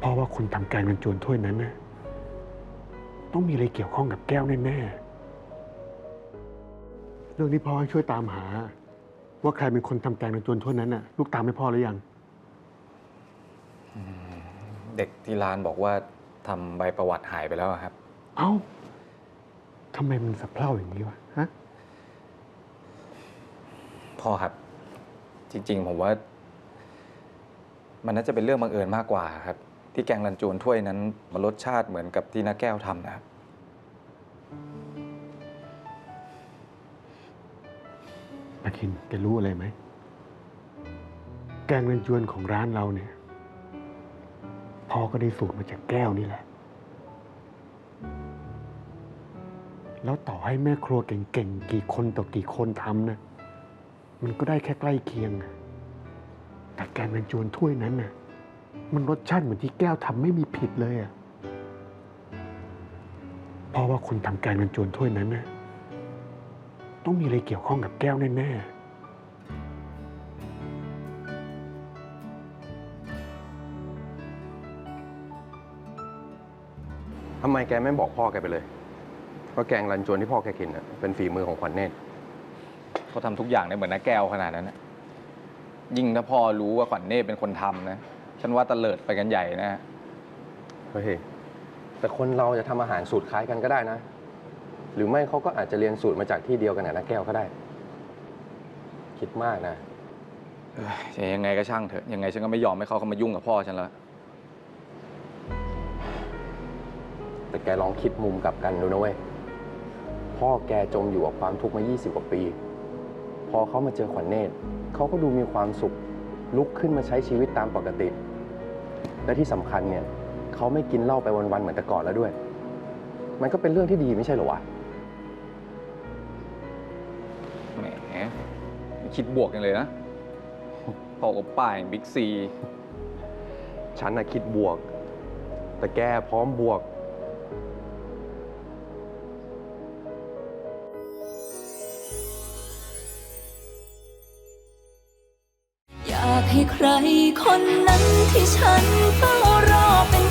เพราะว่าคุณทำแกงกันจวนถ้วยนั้นนะต้องมีอะไรเกี่ยวข้องกับแก้วแน่ๆเรื่องที่พ่อให้ช่วยตามหา ว่าใครเป็นคนทำแกงกันจวนถ้วยนั้นน่ะ ลูกตามให้พ่อหรือยัง เด็กที่ร้านบอกว่าทำใบประวัติหายไปแล้วอะครับ เอ้าทำไมมันสะเพร่าอย่างนี้วะฮะพ่อครับ จริง ๆ ผมว่า มันน่าจะเป็นเรื่องบังเอิญมากกว่าครับ ที่แกงรันจวนถ้วยนั้นมันรสชาติเหมือนกับที่น้าแก้วทำนะครับ ปาคินแกรู้อะไรไหม แกงเรนจวนของร้านเราเนี่ยพ่อก็ได้สูตรมาจากแก้วนี่แหละ แล้วต่อให้แม่ครัวเก่งๆ กี่คนต่อกี่คนทำนะ มันก็ได้แค่ใกล้เคียงอะแต่แกงเรนจวนถ้วยนั้นน่ะ มันรสชาติเหมือนที่แก้วทำไม่มีผิดเลยอะเพราะว่าคุณทำแกงเรนจวนถ้วยนั้นน่ะต้องมีอะไรเกี่ยวข้องกับแก้วแน่ทำไมแกไม่บอกพ่อแกไปเลยว่าแกงรันจวนที่พ่อแกกินน่ะเป็นฝีมือของขวัญเนตรเขาทำทุกอย่างได้เหมือนน้าแก้วขนาดนั้นนะยิ่งถ้าพ่อรู้ว่าขวัญเนตรเป็นคนทำนะ ฉันว่าตะเลิดไปกันใหญ่นะ เฮ้ยแต่คนเราจะทำอาหารสูตรคล้ายกันก็ได้นะ หรือไม่เขาก็อาจจะเรียนสูตรมาจากที่เดียวกันนะนะแก้วก็ได้ คิดมากนะ เอ้ยแต่ยังไงก็ช่างเถอะ ยังไงฉันก็ไม่ยอมให้เขาเข้ามายุ่งกับพ่อฉันแล้วแต่แกลองคิดมุมกลับกันดูนะเว้ย พ่อแกจมอยู่กับความทุกข์มา 20 กว่าปี พอเขามาเจอขวัญเนตรเขาก็ดูมีความสุข ลุกขึ้นมาใช้ชีวิตตามปกติ และที่สำคัญเนี่ยเขาไม่กินเหล้าไปวันๆเหมือนแต่ก่อนแล้วด้วย มันก็เป็นเรื่องที่ดีไม่ใช่เหรอวะ แหมไม่คิดบวกกันเลยนะพ่อกับป้าอย่างบิ๊กซี ฉันน่ะคิดบวก แต่แกพร้อมบวกากให้ใครคนนั้นที่ฉันเฝ้ารอเป็น